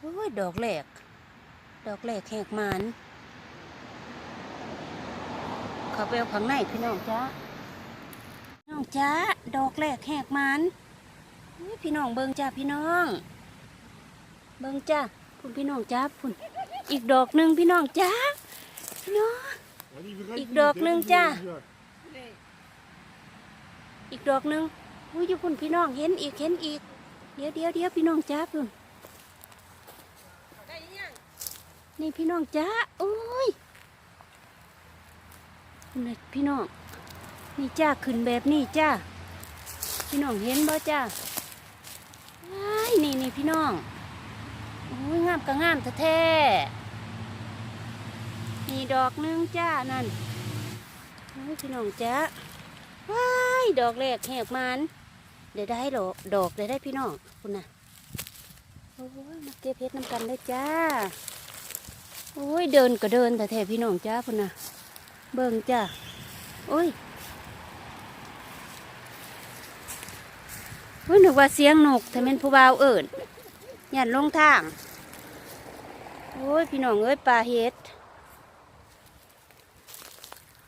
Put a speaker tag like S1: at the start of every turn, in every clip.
S1: โอ้ย ดอกแหลก ดอกแหลกแหกมันเขาไปเอาข้างในพี่น้องจ้าน้องจ้าดอกแหลกแหกมันอุ๊ยพี่น้องเบิงจ้าพี่น้อง เบิงจ้าคุณพี่น้องจ้าคุณอีกดอกหนึ่งพี่น้องจ้าพี่น้อง
S2: อีกดอกหนึ่งจ้า
S1: อีกดอกหนึ่งอุ้ยอยู่คุณพี่น้องเห็นอีกเห็นอีก เดี๋ยวเดี๋ยวเดี๋ยวพี่น้องจ้าพุ่น นี่พี่น้องจ้าโอ้ยนี่พี่น้องนี่จ้าขึ้นแบบนี้จ้าพี่น้องเห็นบ่จ้าว้ายนี่นี่พี่น้องโอ้ยงามก็งามแท้ๆนี่ดอกนึงจ้านั่นโอ้ยพี่น้องจ้าว้ายดอกแรกแหกมันเดี๋ยวได้ดอดอกเดี๋ยวได้พี่น้องคุณน่ะโอ้ยมาเก็บเพชรน้ำกันเลยจ้า โอ้ยเดินก็เดินแต่แถพี่น้องจ้าคุณน่ะเบิ่งจ้าโอ้ยโอ้ยนึกว่าเสียงนกแต่เป็นผู้บ่าวเอิญหยันลงทางโอ้ยพี่น้องเอ้ยปลาเห็ด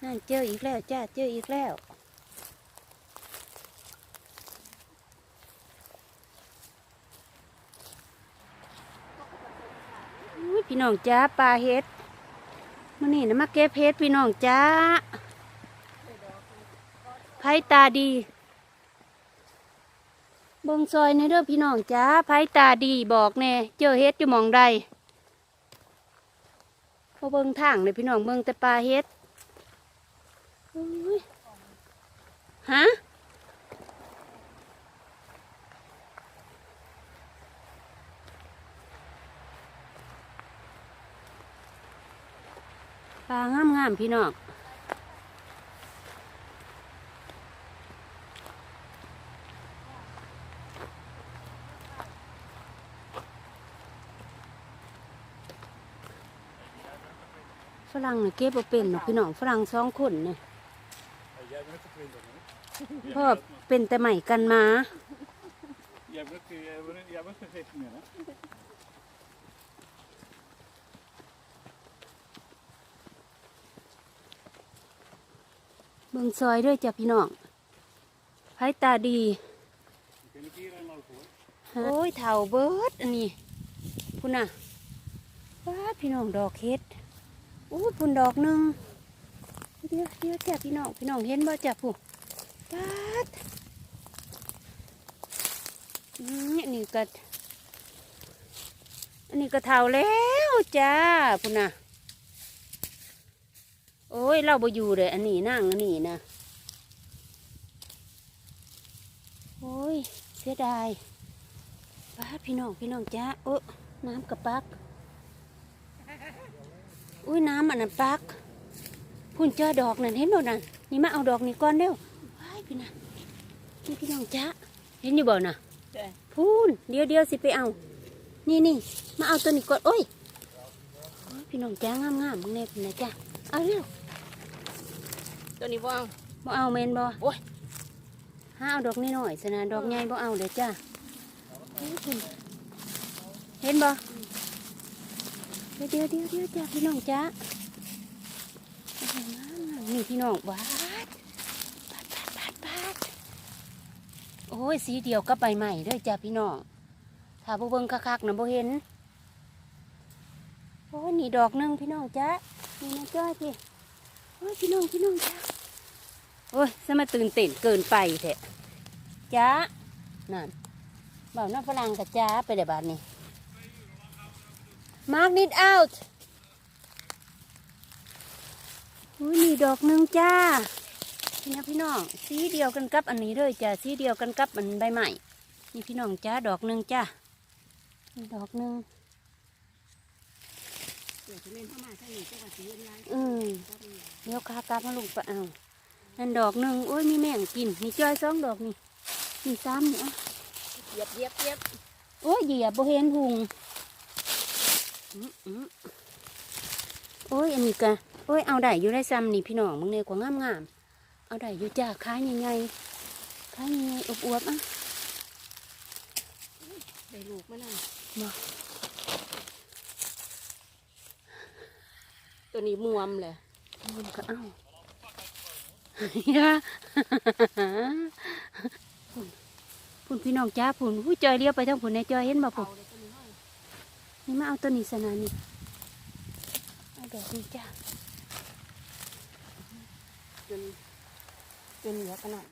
S1: นั่นเจออีกแล้วจ้าเจออีกแล้ว พี่น้องจ้าปลาเฮ็ดมันนี่นะมาเก็บเฮ็ดพี่น้องจ้าไผตาดีบ่งซอยในเด้อพี่น้องจ้าไผตาดีบอกแน่เจอเฮ็ดอยู่มองใดพอเบิ่งทางเลยพี่น้องเบิ่งแต่ปลาเฮ็ดอุ๊ยฮะ ปลางามงามๆพี่น้องฝรั่งเนี่ยเก็บบ่เป็นหรอกพี่น้องฝรั่งสองคนเนี่ยเพราะเป็นแต่ใหม่กันมา เบิ่งซอยด้วยจ้ะพี่น้องไผตาดีโอ้ยเถาเบิดอันนี้พุ่นน่ะว้าพี่น้องดอกเฮ็ดอู้พุ่นดอกหนึ่งเดี๋ยวเดี๋ยวจ้ะพี่น้องพี่น้องเห็นบ่จ้ะผู้ปัดอืมอันนี้ก็อันนี้ก็เทาแล้วจ้าพุ่นน่ะ โอ้ยเราบ่อยู่เลยอันนี้นั่งอันนี้นะโอ้ยเสียดายป้าดพี่น้องพี่น้องจ้าโอ้น้ำกระปัก อุ้ยน้ำอันนั้นปักพุ่นเจอดอกนั่นเห็นบ่นั่นนี่มาเอาดอกนี้ก่อนเร็วว้ายพี่นะนี่พี่น้องจ้าเห็นอยู่บ่น่ะพูนเดี๋ยวเดี๋ยวสิไปเอา นี่นี่มาเอาตัวนี้ก่อนโอ้ยโอ้ยพี่น้องจ้างามงามๆมึงเนี่ยพี่นะจ้าเอาเร็ว
S3: ตัวนี้บ่เอา
S1: บ่เอาเมนบ่
S3: โอ้ย
S1: ห้าเอาดอกน้อยๆสนะดอกใหญ่บ่เอาเด้อจ้าเห็นบ่เดี๋ยวเดี๋ยวเดี๋ยวเดี๋ยวจ้าพี่น้องจ้านี่พี่น้องวาดปาดปาดปาดปาดโอ้ยสีเดียวกับใบใหม่ด้วยจ้าพี่น้องถ้าบ่เบิ่งคักๆนะบ่เห็นโอ้ยนี่ดอกหนึงพี่น้องจ้านี่นะจ้อยพี่โอ้ยพี่น้องพี่น้องจ้า โอ้ยจะมาตื่นเต้นเกินไปแท้จ้านั่นเบาหน้าฝรั่งกับจ้าไปเดี๋ยวบาดนี้ Mark it out อุ้ยนี่ดอกหนึ่งจ้าพี่นะพี่น้อง สีเดียวกันกับอันนี้เลยจ้าสีเดียวกันกับอันใบใหม่นี่พี่น้องจ้าดอกหนึ่งจ้านี่ดอกหนึ่ง
S3: เดี๋ยวจะเล่นเข้ามาใช่ไหมเจ้าว่าสีเล่นไร
S1: อืมเดี๋ยวคากลับมาลงไปเอา อันดอกหนึ่งโอ้ยมีแมงกินมีจ้อยสองดอกนี่มีซ้ำเนี่ย
S3: เหยียบเหยียบเหยียบ
S1: โอ้ยเหยียบโบเฮนหุงโอ้ยอันนี้กะโอ้ยเอาได้อยู่ได้ซ้ำนี่พี่น้องมึงเนี่ยกว่างามงามเอาได้อยู่จ้าค้ายยังไงค้ายยังไงอบอวบอะ
S3: ได้ลูกมานั่น
S1: มา
S3: ตัวนี้มวมเลย
S1: มวมก็เอ้า ย่าพุ่นพุ่นพี่น้องจ้าพุ่นผู้จอยเลี้ยวไปทางพุ่นในจอยเห็นบ่พุ่นนี่มาเอาตัวนี้สนานี่เอาดอกนี้จ้า
S3: จนจนเหลือขนาด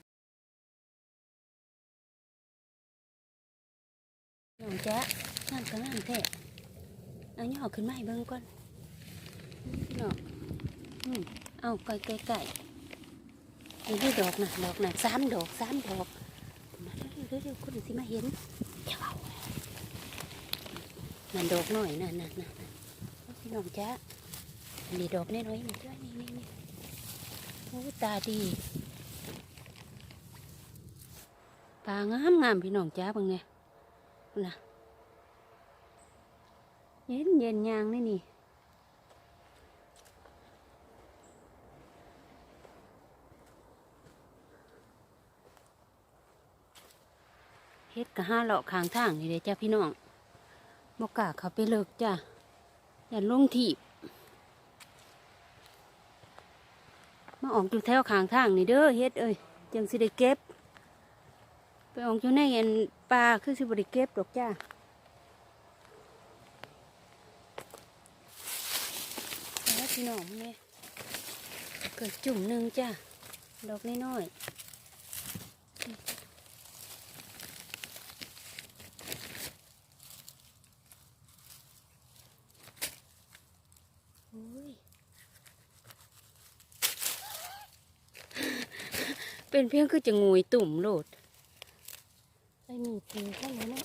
S1: น้องจ้างามก็งามแท้เอาย่อขึ้นมาให้เบิ่งก่อนพี่น้องอืมเอาไก่ไก่ไก่ นี่ด้ดอกนะดอกนะสามดอกสามดอกมาเร็วเร็วเร็วคนสิมาเห็นอย่าเอานั่นดอกน้อยนั่นนั่นนั่นนั่นเอาพี่น้องจ้าหนีดอกน้อยๆนี่จ้านี่นี่นี่โอ้ตาดีปลางามงามพี่น้องจ้าบังเนี่ยนะเย็นเย็นยางนี่นี่เฮ็ด กะห้าเลาะข้างทางนี่เด้จ้าพี่น้องบกล้าเขาไปเลิกจ้าอย่าลงทีบมาออกอยู่แถวข้างทางนี่เด้อเฮ็ดเอ้ยจังสิได้เก็บ ไปออกอยู่ในอันปลาคือสิบริเก็บดอกจ้าแล้วพี่น้องเนี่ยเกิดจุ่มหนึ่งจ้าดอกน้อยๆโอ้ย เป็นเพียงคือจะงวยตุ่มโลด
S3: ไอ้นี่ตีข้างนี้นะ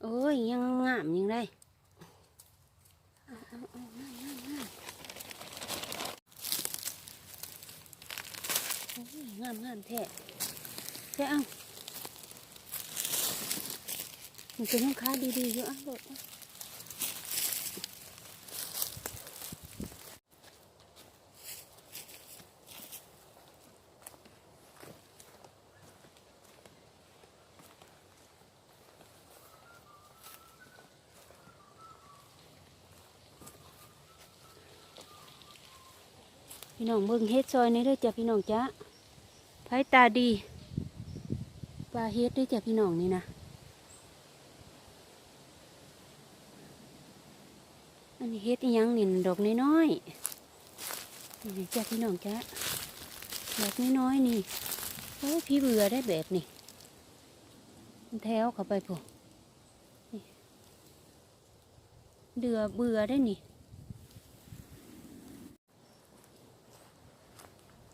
S1: โอ้ยยังงามยังได้เอาเอาเอางามงามงามโอ้ยงามงามแท้แท้เอามันเป็นลูกค้าดีๆอยู่อะโดดเอา พี่น้องเบิ่งเฮ็ดซอยนี้เด้จ้ะพี่น้องจ้ะไผตาดีปลาเฮ็ดด้อจ้ะพี่น้องนี่นะอันนี้เฮ็ดอีหยังนี่ดอกน้อยๆนี่จ้ะพี่น้องจ้ะดอกน้อยๆนี่โอ้ยพี่เบื่อได้แบบนี้มันแถวเข้าไปพอเดือเบื่อได้นี่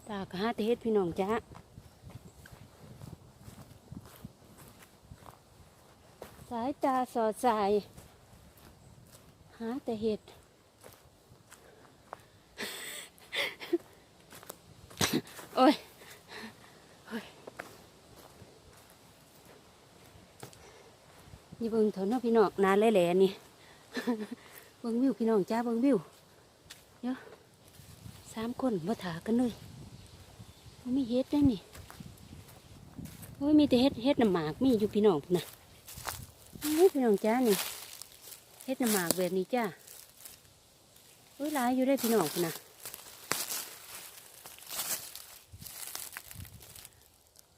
S1: ตากหาแต่เฮ็ดพี่น้องจ้าสายตาสอดสายหาแต่เห็ดโอ้ยโอ้ยนี่เบิ่งเถอะเนาะพี่น้องนานแหล่ๆนี่เบิ่งวิวพี่น้องจ้าเบิ่งวิวเดี๋ยวสามคนมาถากันเลย มันมีเฮ็ดได้นี่โอ้ยมีแต่เฮ็ดเฮ็ดน้ำหมากมีอยู่พี่น้องนะโอ้ยพี่น้องจ้านี่เฮ็ดน้ำหมากแบบนี้จ้าโอ้ยหลายอยู่ได้พี่น้องนะ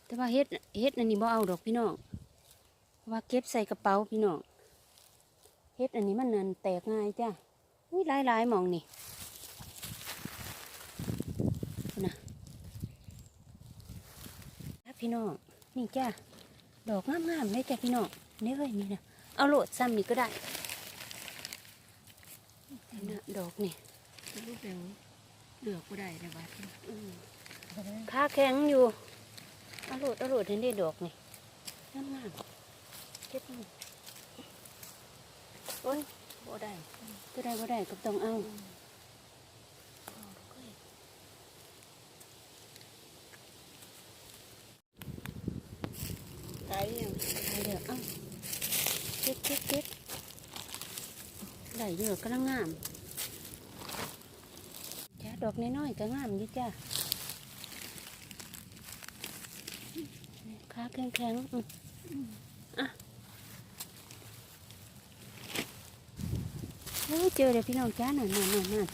S1: แต่ว่าเฮ็ดเฮ็ดอันนี้บ่เอาดอกพี่น้องว่าเก็บใส่กระเป๋าพี่น้องเฮ็ดอันนี้มันนันแตกง่ายจ้าอุ้ยหลายหลายมองนี่ ครับ พี่น้อง นี่จ้าดอกงามๆเลยจ้ะพี่น้องนี่เลยนี่นะเอาโหลดซ้ำนี่ก็ได้นี่นะดอกนี่
S3: ลูกแดงเหลือกบ่ได้ในบ้าน
S1: ขาแข็งอยู่เอาโหลดเอาโหลดเห็นได้ดอกนี่งามๆเก็บมาโอ้ยบ่ได้ก็ได้บ่ได้ก็ต้องเอา
S3: ตา ยยัง
S1: เอาเดี๋ยวเอาเก็บเก็บเก็บได้เยอะก็งามจ้าดอกน้อยๆก็งามอยู่จ้าขาแข็งแข็งๆอืมอะโอ้ยเจอเลยพี่น้องจ้าหน่อยหน่อยหน่อยหน่อย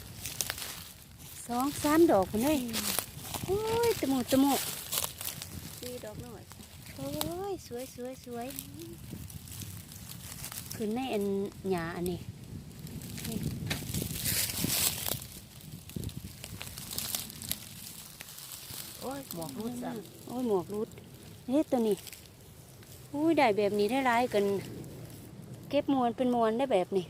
S1: สองสามดอกพุ่นเลยโอ้ยตะหมูตะหมู
S3: สี่ดอกหน่อย
S1: โอ้ยสวยสวยสวยขึ้นในอันหยาอันนี้
S3: โอ้ยหมวกรูดสั่น
S1: โอ้ยหมวกรุดเฮ้ตัวนี้อุ้ยได้แบบนี้ได้ร้ายกัน เก็บมวนเป็นมวนได้แบบนี้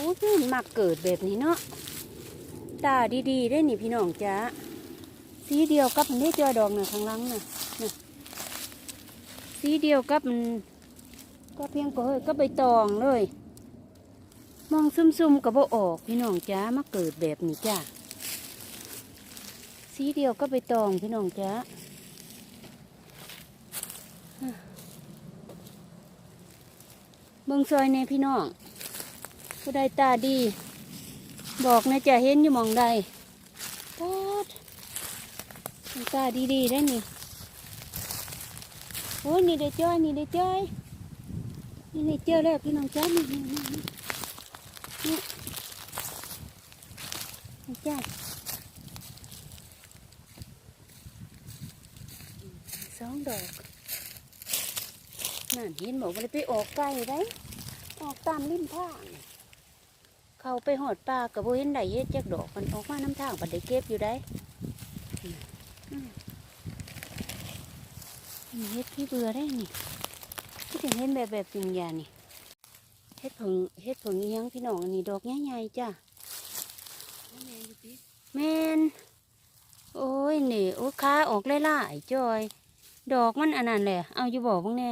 S1: อ้ยมันมักเกิดแบบนี้เนาะตาดีๆได้นี่พี่น้องจ้าสีเดียวกับมันได้จอยดอกน่ะข้างหลังน่ะนะสีเดียวกับมันก็เพียงก็เฮ้ยก็ใบตองเลย มองซุ่มๆกับบ่ออกพี่น้องจ้ามาเกิดแบบนี้จ้าสีเดียวก็ใบตองพี่น้องจ้าเบิ่งซอยในพี่น้อง ผู้ใดตาดี บอกนะจะเห็นอยู่มองใดปอดตาดีๆได้นี่โอ้ยนี่ได้จ้อยนี่ได้จ้อยนี่ได้เจอแล้วพี่น้องจ้านี่นี่นี่นี่นี่จ้าสองดอกนั่นเห็นบอกว่าไปออกไกลได้ออกตามริมทาง เขาไปหอดปลากับโบเห็นไดเฮ็ดจักดอกมันออกมาน้ำทางบัดได้เก็บอยู่ได้นี่เฮ็ดพี่เบื่อได้นี่ที่ถึงเห็นแบบแบบจริงยานี่เฮ็ดผงเฮ็ดผงอียังพี่น้องนนี้ดอกใหญ่ๆจ้า
S3: แม
S1: นโอ้ยนี่โอ้ขาออกไล่ๆจอย ดอกมันอันนั้นแหละเอาอยู่บอกบ้างแน่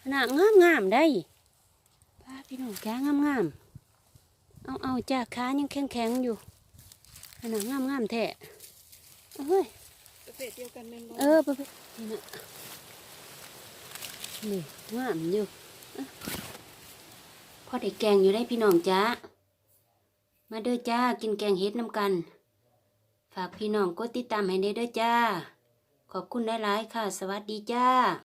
S1: ขนาดงามงามได้ พี่น้องแกงามงามๆเอาเอาจ้าขายังแข็งแข็งๆอยู่ขนาดงามงามๆแท้เอาเฮ้ย
S3: ประเภทเดียวกันแม่นบ่
S1: เออไปไปนี่นะนี่งามอยู่อะพอได้แกงอยู่ได้พี่น้องจ้ามาเด้อจ้ากินแกงเฮ็ดน้ำกัน ฝากพี่น้องกดติดตามให้ได้เด้อจ้า ขอบคุณหลายๆค่ะ สวัสดีจ้า